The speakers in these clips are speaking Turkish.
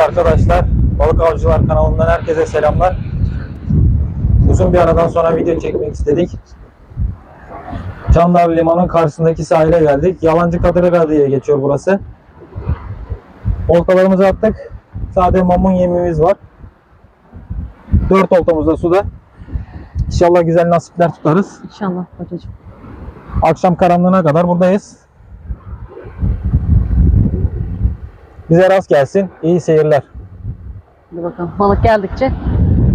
Arkadaşlar, Balık Avcılar kanalından herkese selamlar. Uzun bir aradan sonra video çekmek istedik. Çandar Limanı'nın karşısındaki sahile geldik. Yalancı Kadırga diye geçiyor burası. Oltalarımızı attık. Sade mamun yemimiz var. Dört oltamız da suda. İnşallah güzel nasipler tutarız. İnşallah kocacığım. Akşam karanlığına kadar buradayız. Bize rast gelsin. İyi seyirler. Hadi bakalım. Balık geldikçe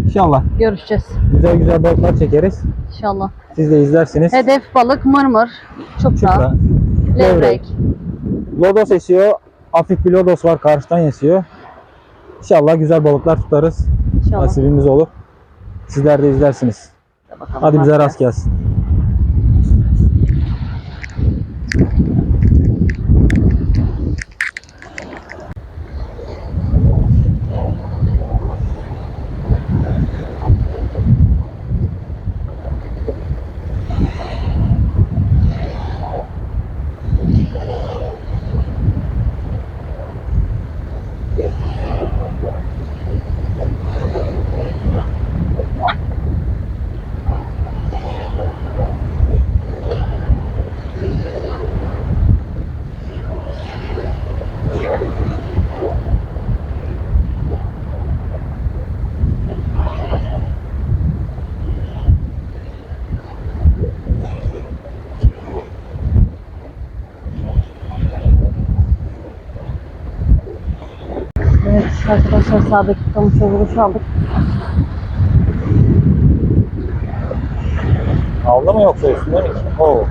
İnşallah. görüşeceğiz. Güzel güzel balıklar çekeriz. İnşallah. Siz de izlersiniz. Hedef balık mırmır, çupra, Çupra, levrek. Lodos esiyor. Hafif bir lodos var karşıdan esiyor. İnşallah güzel balıklar tutarız. İnşallah. Nasibimiz olur. Sizler de izlersiniz. Hadi bakalım. Hadi bize rast gelsin. Evet arkadaşlar sağdaki kamışa vuruş aldık. Aldı mı yoksa üstünde mi? Oo.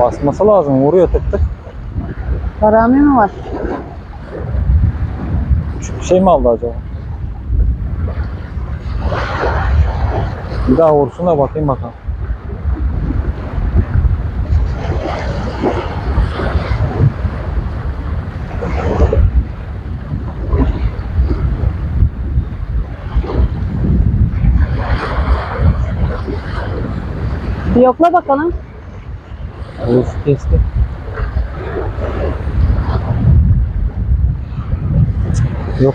Basması lazım. Vuruyor tık tık. Karami mi var? Küçük bir şey mi aldı acaba? Bir daha vursun da bakayım bakalım. Bir yokla bakalım. Vuruş kesti. Yok.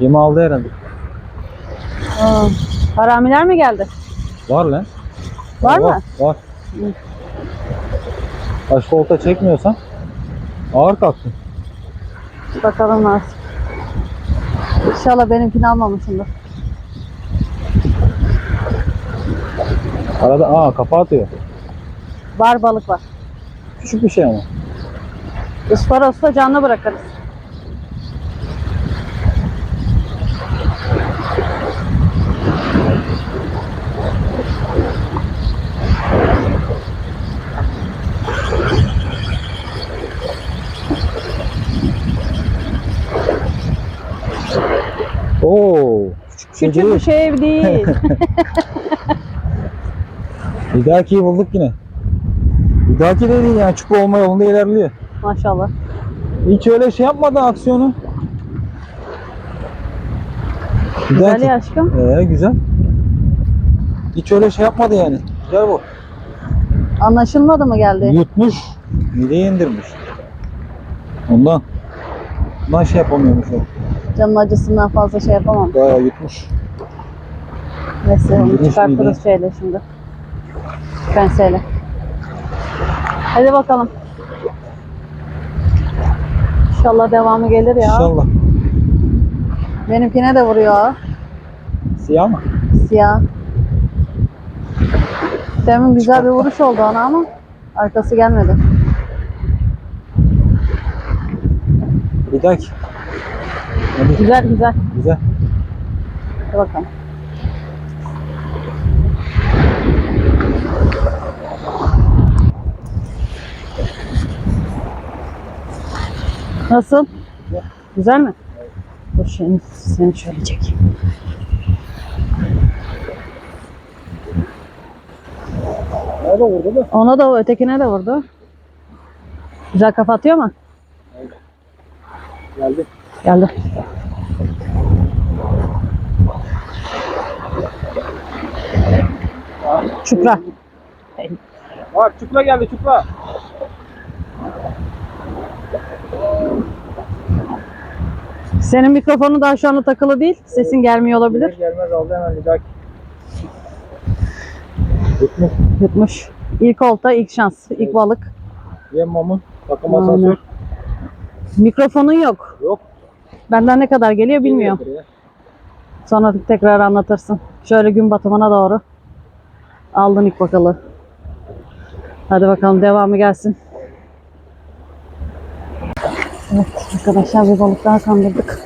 Yemi aldı herhalde. Aa, karamiler mi geldi? Var lan. Var mı? Var. var. Başka olta çekmiyorsan ağır kalktın. Bakalım nasıl. İnşallah benimkini almamışımdır. Arada aa kafa atıyor. Var balık var. Küçük bir şey ama. Isparos'ta canlı bırakırız. Oo, küçük bir şey değil. dahakiyi bulduk yine. Bir dahaki de değil yani çukur olma yolunda ilerliyor. Maşallah. Hiç öyle şey yapmadı aksiyonu. Güzel ya aşkım. Ee, güzel. Hiç öyle şey yapmadı yani. Güzel bu. Anlaşılmadı mı geldi? Yutmuş. Mideyi indirmiş. Ondan. Ondan şey yapamıyormuş o. Canın acısından fazla şey yapamam. Bayağı yutmuş. Neyse onu çıkartırız şeyle şimdi. Penseyle. Hadi bakalım. İnşallah devamı gelir ya. İnşallah. Benimkine de vuruyor. Siyah mı? Siyah. Demin güzel bir vuruş oldu ona ama arkası gelmedi. Bir dahaki. Hadi. Güzel güzel. Güzel. Hadi bakalım. Nasıl? Güzel mi? Dur şimdi seni şöyle çekeyim. Nerede vurdu da? Ona da ötekine de vurdu. Güzel kafa atıyor mu? Geldi. Geldi. Çupra. Bak çupra geldi çupra. Senin mikrofonun daha şu anda takılı değil. Sesin gelmiyor olabilir. Gelir gelmez aldı hemen Lidaki. Yutmuş. Yutmuş. İlk olta, ilk şans, ilk Evet. balık. Yem mamun. Takım asansör. Mikrofonun yok. Yok. Benden ne kadar geliyor bilmiyorum. Sonra tekrar anlatırsın. Şöyle gün batımına doğru. Aldın ilk bakalım. Hadi bakalım devamı gelsin. Evet arkadaşlar bir balık daha kandırdık.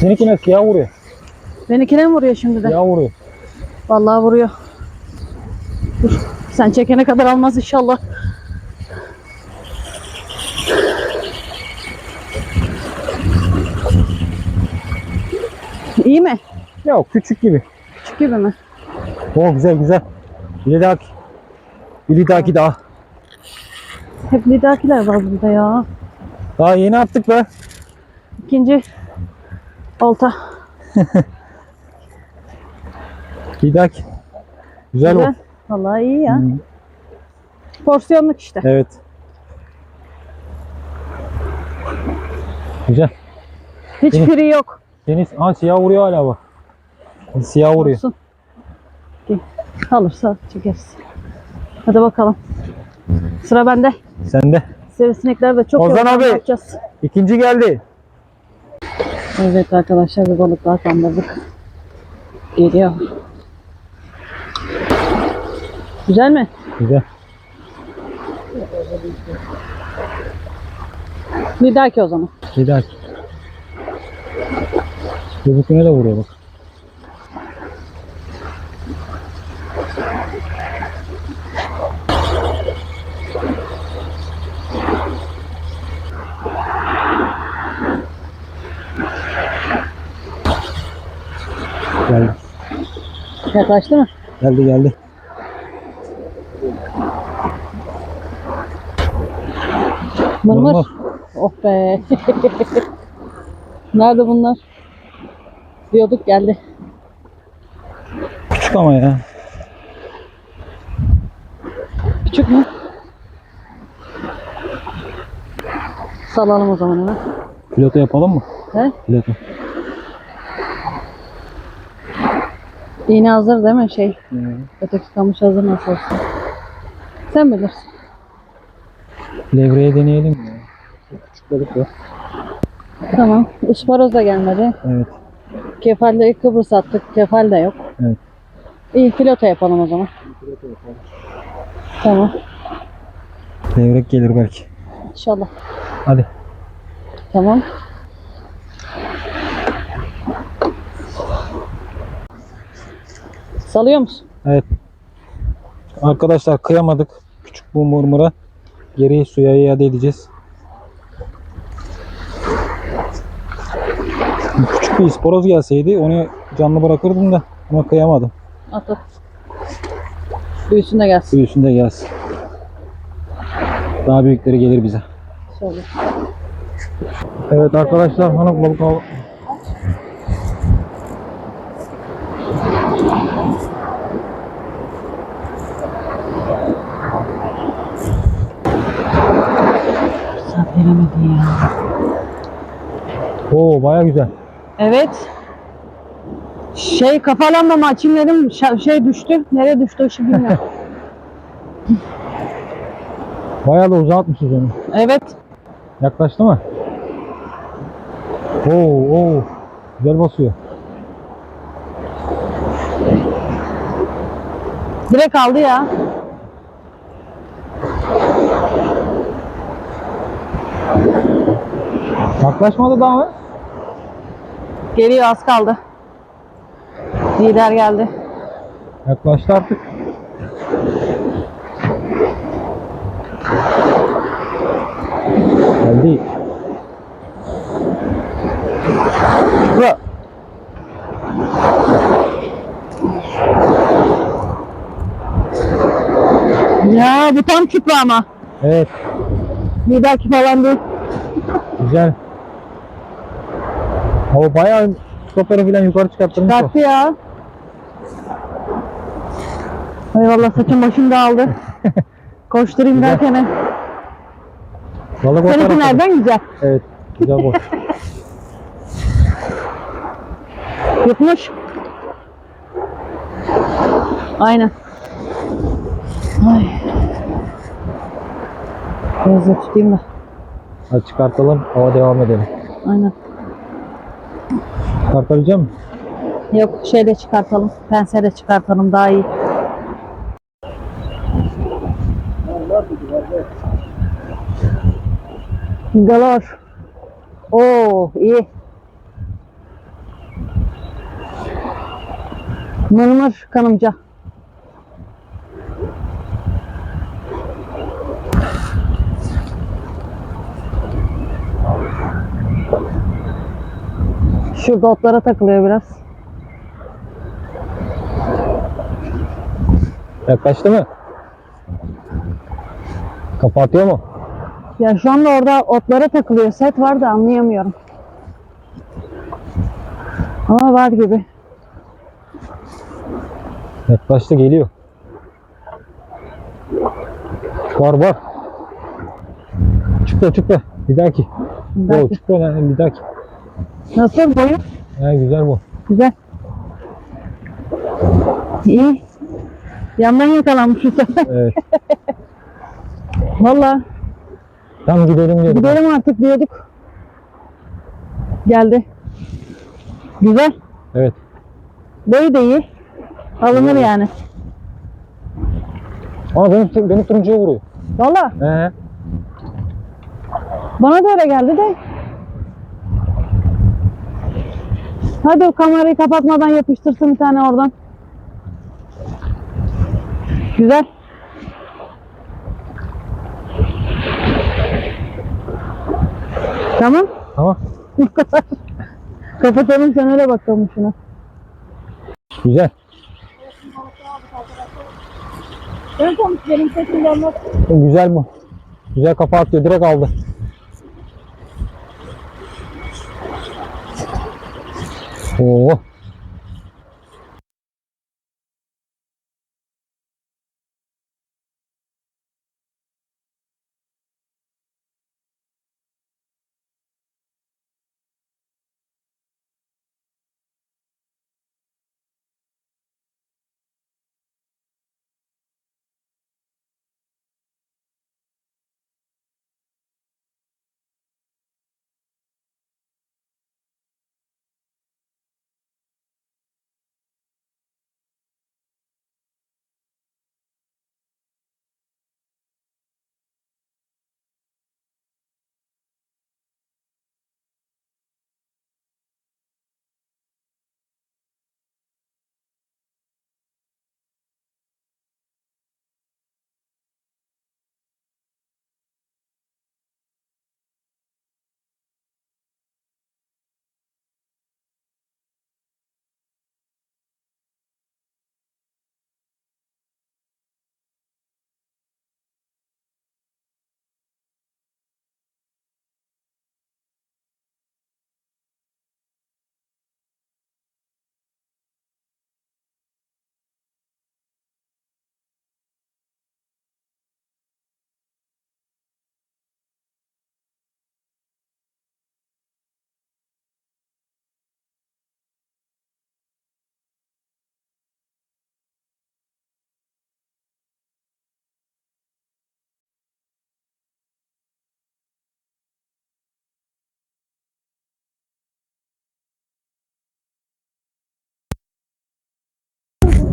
Seninkine siyah vuruyor. Benimkine mi vuruyor şimdi de? Siyah vuruyor. Vallahi vuruyor. Dur. Sen çekene kadar almaz inşallah. İyi mi? Yok küçük gibi. Küçük gibi mi? O güzel güzel. Bir Lidaki. Bir Lidaki daha. Hep lidakiler var burada ya. Daha yeni attık be. İkinci olta. Lidaki. Güzel, Güzel. o. Vallahi iyi ya. Hı, Porsiyonluk işte. Evet. Güzel. Hiç Evet. firi yok. Deniz ha siyah vuruyor hala bak. Siyah vuruyor. Olsun. Gel. Alırsa çekeriz. Hadi bakalım. Sıra bende. Sen de. Sivrisinekler de çok Ozan abi. yapacağız? İkinci geldi. Evet arkadaşlar bir balık daha kandırdık. Geliyor. Güzel mi? Güzel. Bir dahaki o zaman. Lidaki. Öbürküne de vuruyor bak. Geldi. Yaklaştı mı? Geldi geldi. Mırmır. Mırmır. Oh be. Nerede bunlar? Diyorduk geldi. Küçük ama ya. Küçük mü? Salalım o zaman hemen. Piloto yapalım mı? He? Piloto. İğne hazır değil mi şey? Öteki kamış hazır nasıl olsa. Sen bilirsin. Levreye deneyelim mi? Küçük balık var. Tamam. Isparoz da gelmedi. Evet. Kefalde Kıbrıs attık. Kefal de yok. Evet. İyi filoto yapalım o zaman. Tamam. Levrek gelir belki. İnşallah. Hadi. Tamam. Salıyor musun? Evet. Arkadaşlar kıyamadık. Küçük bu murmura. Geri suya iade edeceğiz. Küçük bir isporoz gelseydi onu canlı bırakırdım da ama kıyamadım. At at. Büyüsün de gelsin. Büyüsün de gelsin. Daha büyükleri gelir bize. Şöyle. Evet arkadaşlar hanım balık veremedin ya. Oo baya güzel. Evet. Şey kafa lambamı açayım dedim. Ş- Şey düştü. Nereye düştü şey bilmiyorum. Baya da uzağa atmışız onu. evet. Yaklaştı mı? Oo oo. Güzel basıyor. Direkt aldı ya. Yaklaşmadı daha mı? Geliyor az kaldı. Lider geldi. Yaklaştı artık. Geldi. Şura. Ya bu tam küpü ama. Evet. Lider küp falan değil. Güzel. Hava bayağı stopları falan yukarı çıkarttırmış o. Kalktı ya. Eyvallah saçım başım dağıldı. Koşturayım Güzel. derken. Balık o Seninki nereden güzel? Evet. Güzel bu. Yutmuş. Aynen. Ay. Biraz da tutayım da. Hadi çıkartalım. Hava devam edelim. Aynen. Çıkartabilecek misin? Yok şeyle çıkartalım. Penseyle çıkartalım daha iyi. Galor. Oo iyi. Mırmır kanımca. Şurada otlara takılıyor biraz. Yaklaştı mı? Kapatıyor mu? Ya şu anda orada otlara takılıyor. Set var da anlayamıyorum. Ama var gibi. Yaklaştı geliyor. Var var. Çıktı çıktı. Bir dahaki. Yok Belki. çıktı lan bir dahaki. Nasıl boyu? Ha, güzel bu. Güzel. İyi. Yandan yakalanmış bu sefer. Evet. Valla Tam gidelim diyordum. gidelim artık diyorduk. Geldi. Güzel. Evet. Boyu da iyi. Alınır yani. Aa benim, benim turuncuya vuruyor. Valla He. bana da öyle geldi de. Hadi o kamerayı kapatmadan yapıştırsın bir tane oradan. Güzel. Tamam. Tamam. Bu kadar. Kapatalım sen öyle bakalım şuna. Güzel. Benim sesim gelmez. Güzel bu. Güzel kafa atıyor. Direkt aldı. 五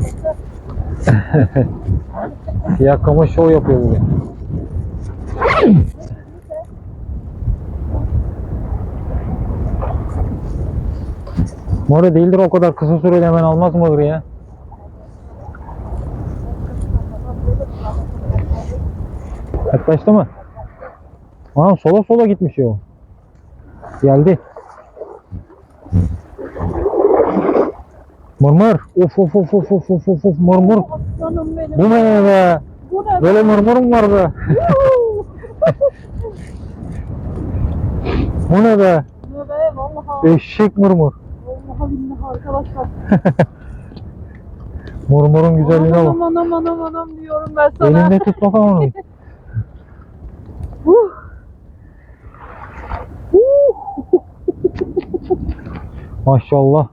Siyah kama şov yapıyor bugün. Mora değildir o kadar kısa sürede hemen almaz mıdır ya? Yaklaştı mı? Aa sola sola gitmiş o. Geldi. Murmur. Of of of of of of of murmur. Aslanım. Bu ne be? Bu ne Böyle murmurum var be. Bu ne be? Ne be. Eşek murmur. Vallahi billahi arkadaşlar. Murmurun güzelliğine bak. Anam anam anam anam diyorum ben sana. Elinde tut bakalım onu. Maşallah.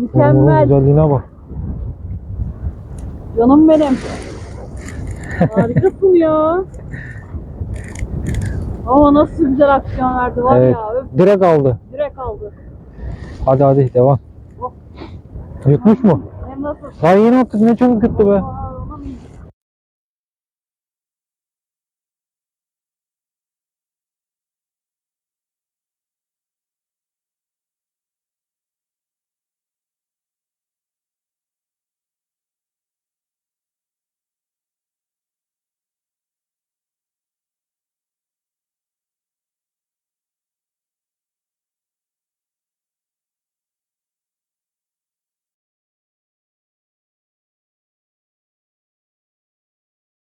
Mükemmel. güzelliğine bak. Canım benim. Harikasın ya. Ama nasıl güzel aksiyon verdi var Evet. ya. Öf, Direkt aldı. direkt aldı. Hadi hadi devam. Hop. Yutmuş mu? Hem nasıl? Daha yeni attık ne çabuk yuttu be.